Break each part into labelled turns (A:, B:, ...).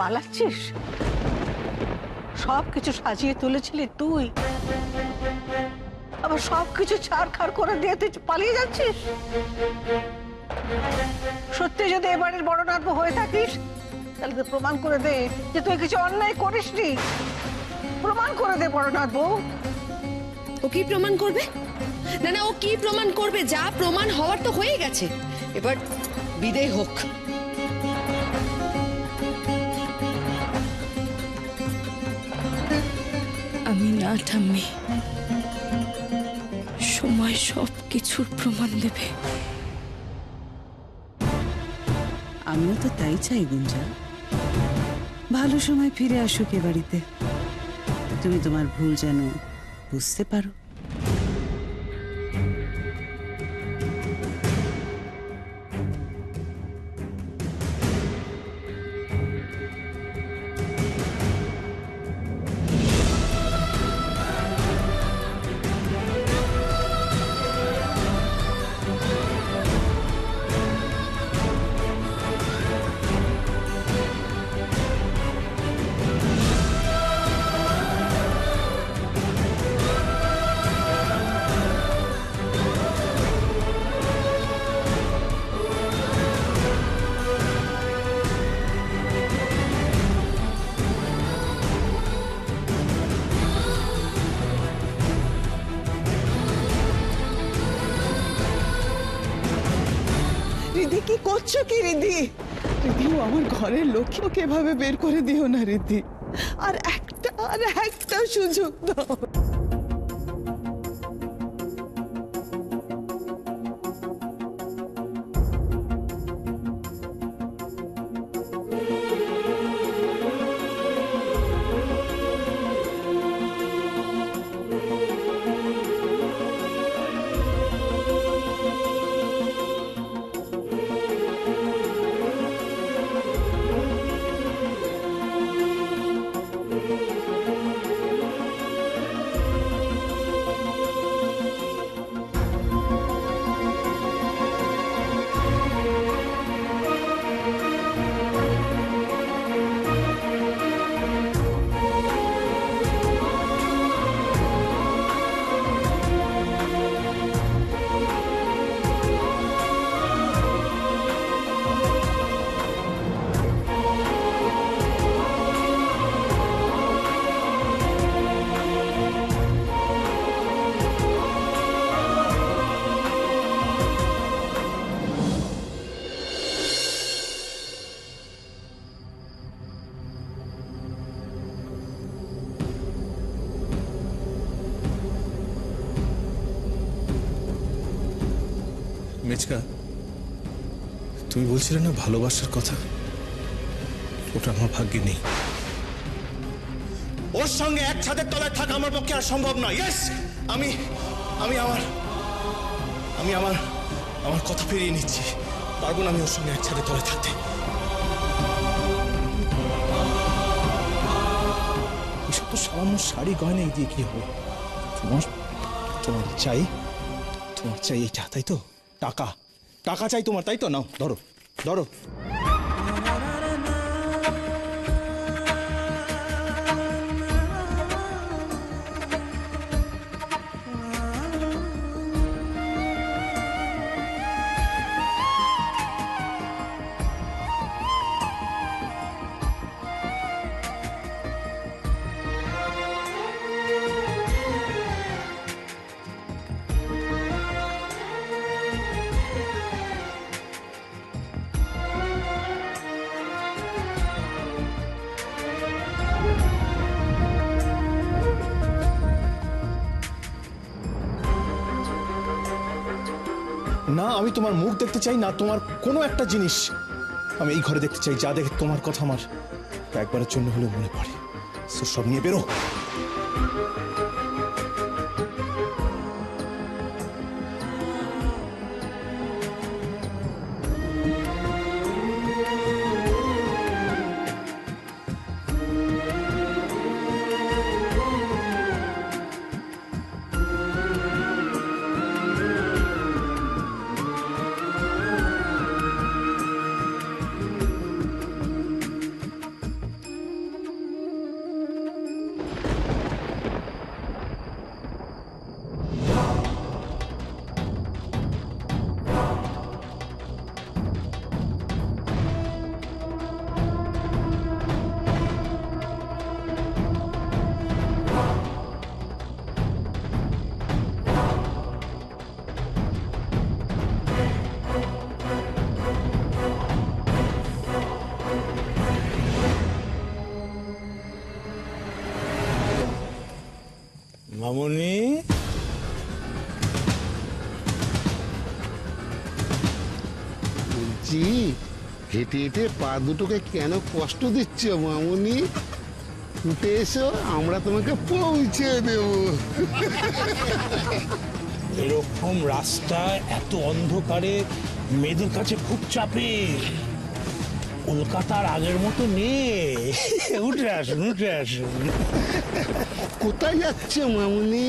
A: পালাচ্ছিস? সব কিছু সাজিয়ে তুলেছিলি তুই। আবার সবকিছু ছাড়খাড় করে দিয়ে তুই পালিয়ে যাচ্ছিস? সত্যি যদি এবারের বড় নাটক হয়ে থাকিস, তাহলে তো প্রমাণ করে দে যে তুই কিছু অন্যায় করিসনি। প্রমাণ করে দে বড় নাটক
B: ও কি প্রমাণ করবে? না না, ও কি প্রমাণ করবে? যা প্রমাণ হওয়ার তো হয়ে গেছে। এবার বিদেয় হোক।
C: না ঠাম্মি সময় সব কিছুর প্রমাণ দেবে।
D: আমিও তো তাই চাই, গুঞ্জা। ভালো সময় ফিরে আসুক এ বাড়িতে। তুমি তোমার ভুল যেন বুঝতে পারো।
E: কি করছ কি রিদ্ধি? রিদ্ধি আমার ঘরের লক্ষ্মীকে এভাবে বের করে দিও না রিদ্ধি। আর একটা আর একটা সুযোগ দাও।
F: মেচকা তুমি বলছিলে না ভালোবাসার কথা? ওটা আমার ভাগ্যে নেই। ওর সঙ্গে এক ছাদের তলায় থাকা আমার পক্ষে আর সম্ভব নয়। ইয়েস আমি আমি আমার আমি আমার আমার কথা ফিরিয়ে নিচ্ছি। পারব না আমি ওর সঙ্গে এক ছাদের তলায় থাকতে। এসব তো সামান্য শাড়ি গয়না এই দিয়ে কি হবে? তোমার তোমার চাই তোমার চাই এইটা, তাই তো? টাকা। টাকা চাই তোমার তাই তো? নাও ধরো ধরো। না, আমি তোমার মুখ দেখতে চাই না, তোমার কোনো একটা জিনিস। আমি এই ঘরে দেখতে চাই, যা দেখে তোমার কথা আমার একবারের জন্য হলেও মনে পড়ে। সব নিয়ে বেরো।
G: মামনি?
H: বলছি হেঁটে হেঁটে পা দুটোকে কেন কষ্ট দিচ্ছ মামনি? উঠে এসো আমরা তোমাকে পৌঁছে দেব।
G: এরকম রাস্তা এত অন্ধকারে মেয়েদের কাছে খুব চাপে কলকাতার আগের মতো নেই। উঠে আসুন উঠে আসুন।
H: কোথায় যাচ্ছে মামুনি?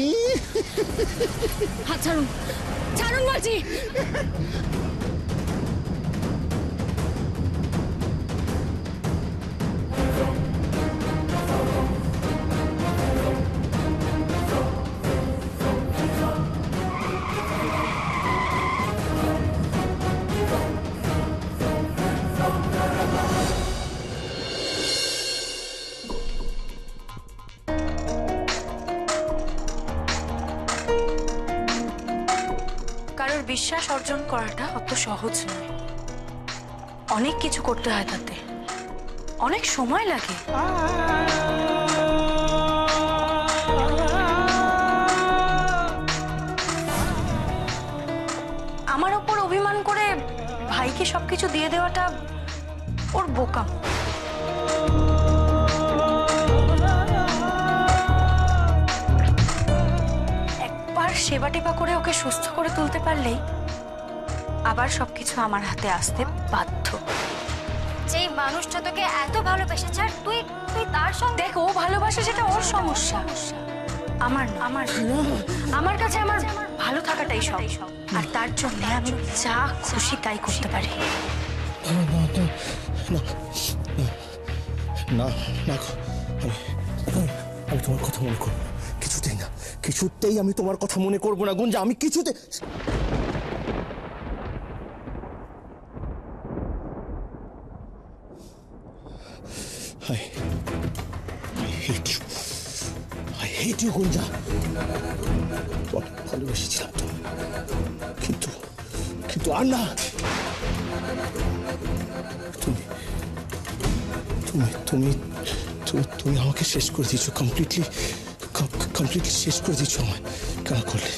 B: হাত ছাড়ুন। ছাড়ুন বলছি।
C: করাটা অত সহজ নয়। অনেক কিছু করতে হয় তাতে। অনেক সময় লাগে। আমার ওপর অভিমান করে ভাইকে সবকিছু দিয়ে দেওয়াটা ওর বোকাম একবার সেবা টেবা করে ওকে সুস্থ করে তুলতে পারলেই আবার সবকিছু আমার হাতে আসতে বাধ্য।
I: যেই মানুষটা তোকে এত ভালোবেসেছে আর তুই তুই তার সঙ্গে
C: দেখ ও ভালোবাসে সেটা ওর সমস্যা। আমার না। আমার। আমার কাছে আমার ভালো থাকাটাই সব। আর তার জন্য আমি যা খুশি তাই করতে পারি।
F: না না আমি আমি তোমার কথা মনে করব কিছুতেই না। কিছুতেই আমি তোমার কথা মনে করব না গুঞ্জা। আমি কিছুতে Hate you, গুঞ্জা ভালোবেসেছিলাম তো। কিন্তু কিন্তু আর না। তুমি তুমি তুমি তুমি আমাকে শেষ করে দিয়েছ কমপ্লিটলি কমপ্লিটলি শেষ করে দিয়েছ আমায়। কেন করলে?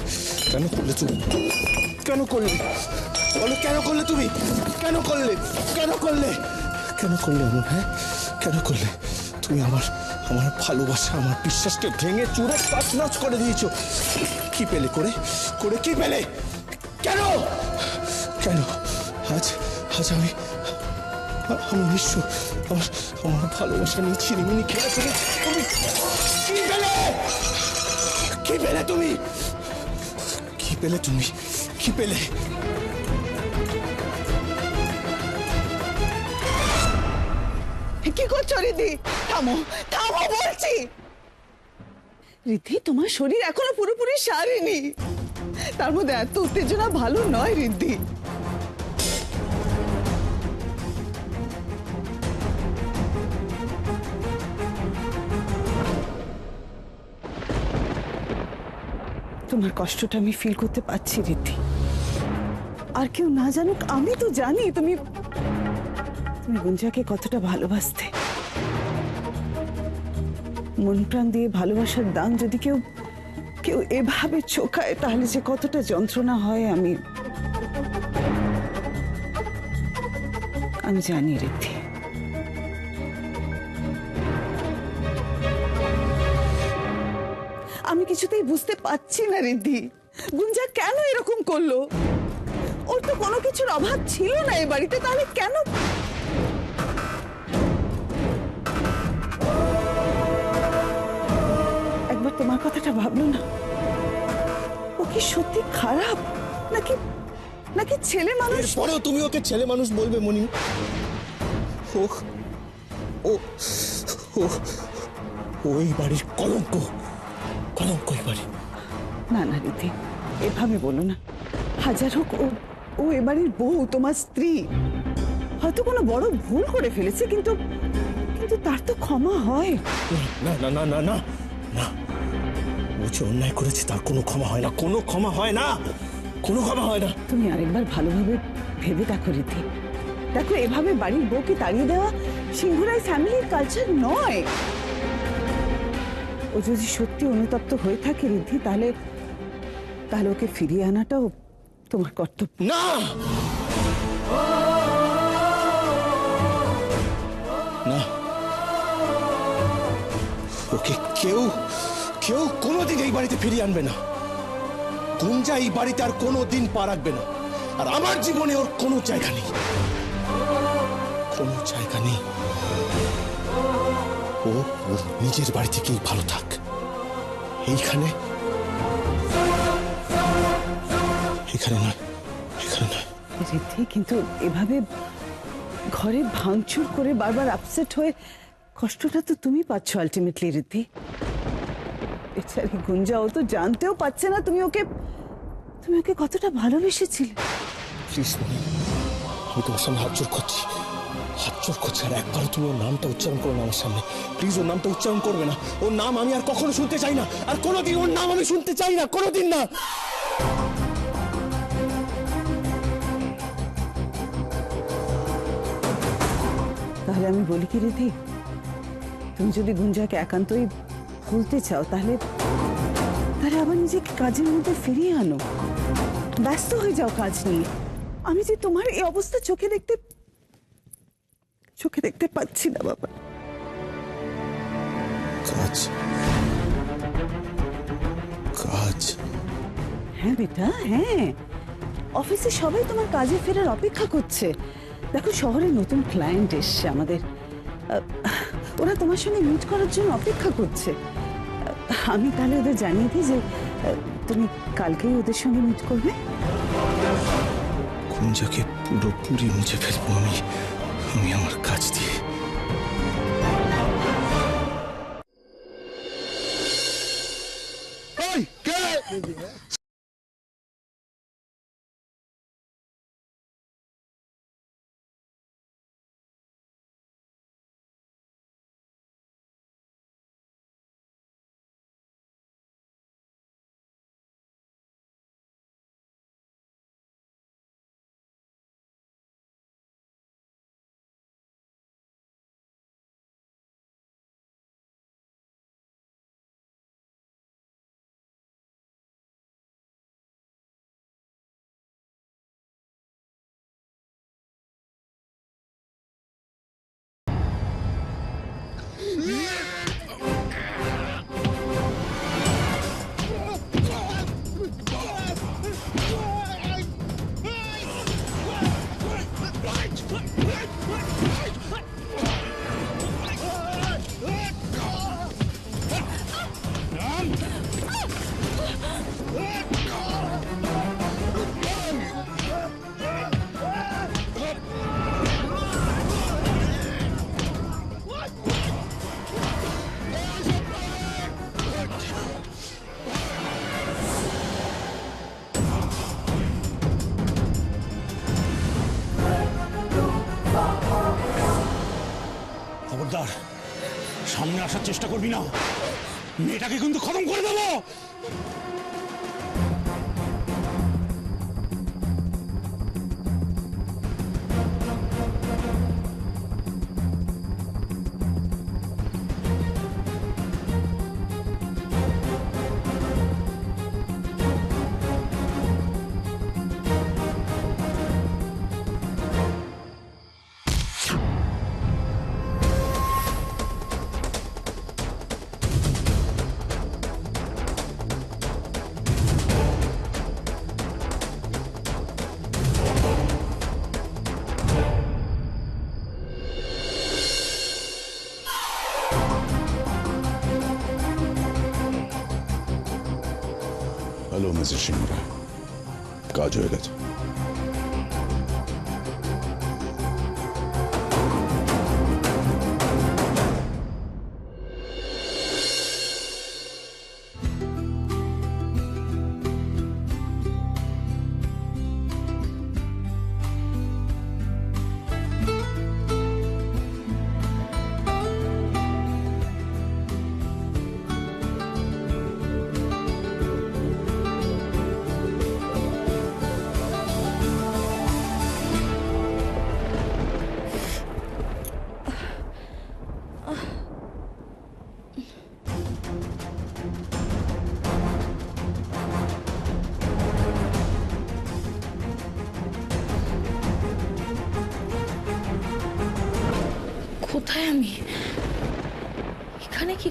F: কেন করলে তুমি? কেন করলে? বলো কেন করলে তুমি? কেন করলে? কেন করলে? কেন করলে হ্যাঁ? কেন করলে? তুমি আমার আমার ভালোবাসা, আমার বিশ্বাসকে ভেঙে চুরে তছনছ করে দিয়েছ। কি পেলে করে? করে কি পেলে? কেন? কেন? আজ আজ আমি আমি নিঃস্ব আমার আমার ভালোবাসা নিয়ে ছিনিমিনি খেলে তুমি তুমি কি পেলে? কি পেলে তুমি? কি পেলে তুমি? কি পেলে?
E: কি করছ রিদ্ধি থামো থামো বলছি। রিদ্ধি তোমার শরীর এখনও পুরোপুরি সারেনি। তার মধ্যে এত উত্তেজনা ভালো নয় রিদ্ধি তোমার কষ্টটা আমি ফিল করতে পারছি রিদ্ধি আর কেউ না জানুক, আমি তো জানি, তুমি তুমি গুঞ্জাকে কতটা ভালোবাসতে? মন প্রাণ দিয়ে ভালোবাসার দান যদি কেউ কেউ এভাবে চোখায়, তাহলে যে কতটা যন্ত্রণা হয় আমি আমি জানি রিদ্ধি আমি কিছুতেই বুঝতে পারছি না রিদ্ধি গুঞ্জা কেন এরকম করল? ওর তো কোনো কিছুর অভাব ছিল না এই বাড়িতে, তাহলে কেন তোমার কথাটা ভাবলো না? ও কি সত্যি খারাপ? নাকি নাকি ছেলে মানুষ?
F: এরপরেও তুমি ওকে ছেলে মানুষ বলবে মনি ও ও ওই বাড়ির কলঙ্ক কলঙ্ক ওই বাড়ি
E: না না রীতি এভাবে বলো না। হাজার হোক ও ও এবারের বউ তোমার স্ত্রী। হয়তো কোনো বড় ভুল করে ফেলেছে কিন্তু কিন্তু তার তো ক্ষমা হয়।
F: না না না না না না যে অন্যায় করেছে তার কোনো ক্ষমা হয় না। কোনো ক্ষমা হয় না। কোনো ক্ষমা হয় না।
E: তুমি আরেকবার ভালোভাবে ভেবে দেখো রীতি দেখো এভাবে বাড়ির বউকে তাড়িয়ে দেওয়া সিংহুরাই ফ্যামিলির কালচার নয়। ও যদি সত্যি অনুতপ্ত হয়ে থাকে রিদ্ধি তাহলে তাহলে ওকে ফিরিয়ে আনাটাও তোমার কর্তব্য।
F: না! না। ওকে কেউ কেউ কোনোদিন এই বাড়িতে ফিরিয়ে আনবে না। গুঞ্জা এই বাড়িতে আর কোনো দিন পা রাখবে না। আর আমার জীবনে ওর কোনো জায়গা নেই। কোনো জায়গা নেই। ও ওর নিজের বাড়ি থেকেই ভালো থাক। এইখানে এখানে নয় এখানে নয়।
E: রিদ্ধি কিন্তু এভাবে ঘরে ভাঙচুর করে বারবার আপসেট হয়ে কষ্টটা তো তুমি পাচ্ছ আলটিমেটলি রিদ্ধি বেচারি গুঞ্জা ও তো জানতেও পারছে না তুমি ওকে তুমি ওকে কতটা ভালোবেসেছিলে।
F: প্লিজ মনি আমি তোমার সামনে হাত জোর করছি। হাত জোর করছি আর একবারও তুমি ওর নামটা উচ্চারণ করো না আমার সামনে। প্লিজ ওর নামটা উচ্চারণ করবে না। ওর নাম আমি আর কখনো শুনতে চাই না। আর কোনোদিন ওর নাম আমি শুনতে চাই না কোনোদিন না।
E: তাহলে আমি বলি কি রিধি তুমি যদি গুঞ্জাকে একান্তই ভুলতে চাও তাহলে তাহলে আবার নিজেকে কাজের মধ্যে ফিরিয়ে আনো। ব্যস্ত হয়ে যাও কাজ নিয়ে। আমি যে তোমার এই অবস্থা চোখে দেখতে চোখে দেখতে পাচ্ছি না বাবা।
F: কাজ? কাজ?
E: হ্যাঁ বেটা হ্যাঁ। অফিসে সবাই তোমার কাজে ফেরার অপেক্ষা করছে। দেখো শহরে নতুন ক্লায়েন্ট এসছে আমাদের। ওরা তোমার সঙ্গে মিট করার জন্য অপেক্ষা করছে। আমি তাহলে ওদের জানিয়ে দিই যে তুমি কালকেই ওদের সঙ্গে মিট করবে।
F: কুঞ্জাকে পুরোপুরি মুছে ফেলব আমি। আমি আমার কাজ দিয়ে।
G: খবরদার সামনে আসার চেষ্টা করবি না। মেয়েটাকে কিন্তু খতম করে দেবো।
J: কাজ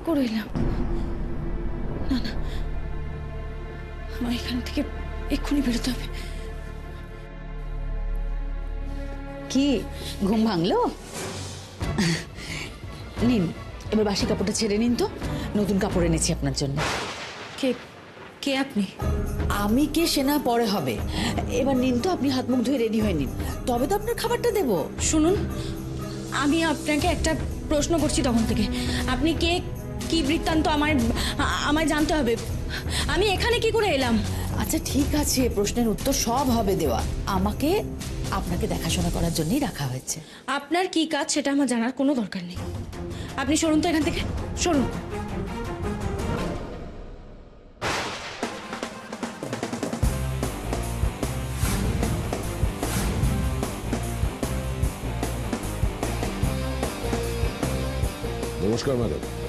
C: করে এলাম না না। আমার এখান থেকে এক্ষুনি বেরোতে হবে।
K: কি? ঘুম ভাঙলো? নিন এবার বাসি কাপড়টা ছেড়ে নিন তো। নতুন কাপড় এনেছি আপনার জন্য।
C: কে কে আপনি?
K: আমি কে সেনা পরে হবে। এবার নিন তো আপনি হাত মুখ ধুয়ে রেডি হয়ে নিন। তবে তো আপনার খাবারটা দেবো।
C: শুনুন আমি আপনাকে একটা প্রশ্ন করছি তখন থেকে। আপনি কে কি বৃত্তান্ত আমায় আ- আমায় জানতে হবে? আমি এখানে কি করে এলাম?
K: আচ্ছা ঠিক আছে প্রশ্নের উত্তর সব হবে দেওয়া। আমাকে আপনাকে দেখাশোনা করার জন্যই রাখা হয়েছে।
C: আপনার কি কাজ সেটা আমার জানার কোনো দরকার নেই। আপনি সরুন তো এখান থেকে সরুন।
J: নমস্কার ম্যাডাম।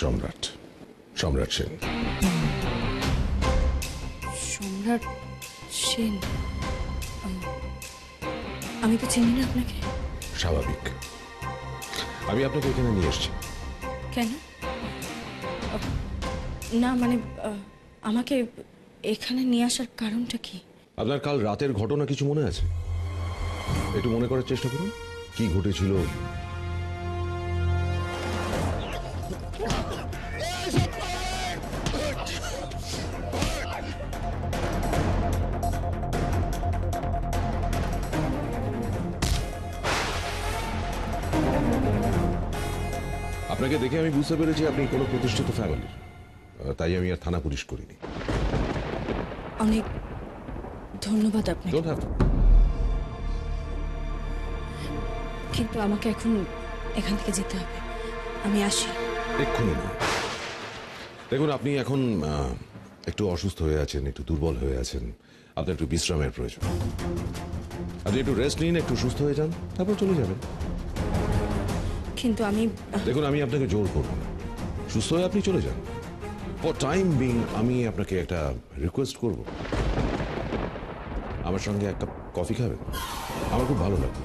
J: সম্রাট সম্রাট সেন।
C: সম্রাট সেন? আমি তো চিনি না আপনাকে।
J: স্বাভাবিক। আমি আপনাকে এখানে নিয়ে এসেছি।
C: কেন? না মানে আমাকে এখানে নিয়ে আসার কারণটা কি?
J: আপনার কাল রাতের ঘটনা কিছু মনে আছে? একটু মনে করার চেষ্টা করুন। কি ঘটেছিল? আপনাকে দেখে আমি বুঝতে পেরেছি আপনি কোনো প্রতিষ্ঠিত ফ্যামিলির তাই আমি আর থানা পুলিশ করিনি।
C: অনেক ধন্যবাদ আপনি কিন্তু আমাকে এখন এখান থেকে যেতে হবে। আমি আসি।
J: এক্ষুনি না। দেখুন আপনি এখন একটু অসুস্থ হয়ে আছেন একটু দুর্বল হয়ে আছেন। আপনার একটু বিশ্রামের প্রয়োজন। আপনি একটু রেস্ট নিন একটু সুস্থ হয়ে যান তারপর চলে যাবেন।
C: কিন্তু আমি
J: দেখুন, আমি আপনাকে জোর করব না। সুস্থ হয়ে আপনি চলে যান। ফর টাইম বিং আমি আপনাকে একটা রিকোয়েস্ট করব। আমার সঙ্গে এক কাপ কফি খাবেন? আমার খুব ভালো লাগবে।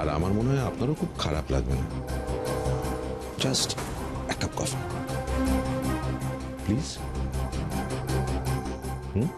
J: আর আমার মনে হয় আপনারও খুব খারাপ লাগবে না। জাস্ট এক কাপ কফি প্লিজ হুম?